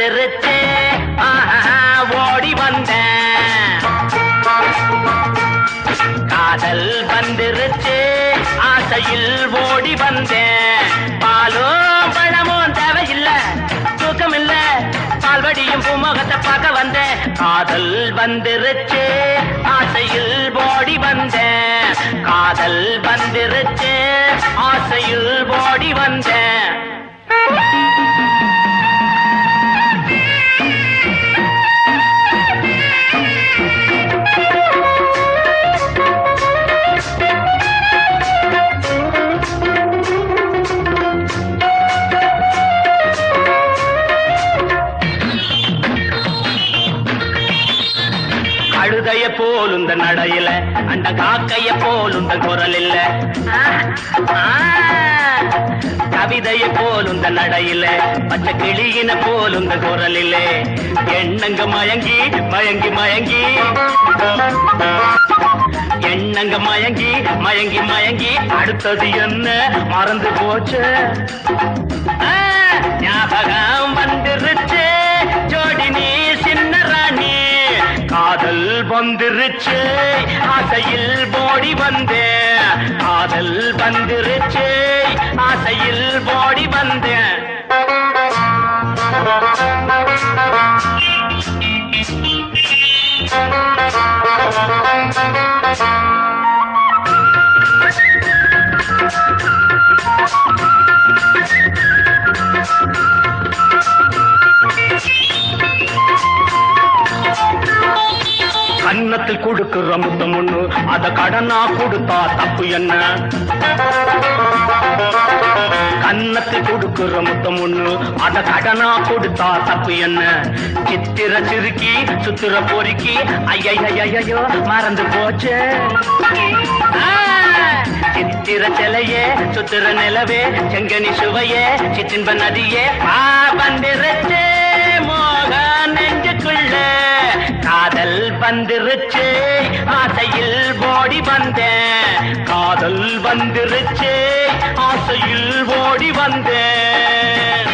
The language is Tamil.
வந்துருச்சு. ஓடி வந்தேன் காதல் வந்துருச்சு. ஆசையில் ஓடி வந்தேன் பாலும் பழமும் தேவையில்லை. தூக்கம் இல்ல பால்வடியும் பூமுகத்தை பார்க்க வந்தேன் காதல் வந்துருச்சு. ஆசையில் ஓடி வந்தேன் காதல் வந்துருச்சு. ஆசையில் ஓடி வந்தேன் கழுதைய போல் இந்த நடையில அந்த காக்கைய போல் இந்த குரல் இல்ல கவிதைய போல் இந்த நடையில பச்சை கிளியின போல் இந்த குரல் இல்ல எண்ணங்க மயங்கி மயங்கி மயங்கி. எண்ணங்க மயங்கி மயங்கி மயங்கி. அடுத்தது என்ன? மறந்து போச்சு. வந்துருச்சு. ஆசையில் போடி வந்தே காதல் வந்துருச்சு. ஆசையில் போடி வந்தே கன்னத்தில் கொடுக்குற முத்தம் ஒண்ணு அத கடனா கொடுத்தா தப்பு என்ன? கன்னத்தில் கொடுக்குற முத்தம் ஒண்ணு அத கடனா கொடுத்தா தப்பு என்ன? சித்திர சிறுக்கி சுத்திர பொறுக்கி ஐயையோ மறந்து போச்சு. சித்திர சிலையே சுத்திர நிலவே செங்கனி சுவையே சிற்றின்ப நதியே பாபந்திரச்சே மோக நெஞ்சுக்குள்ளே. வந்துருச்சு. ஆசையில் ஓடி வந்தேன். காதல் வந்துருச்சு. ஆசையில் ஓடி வந்தேன்.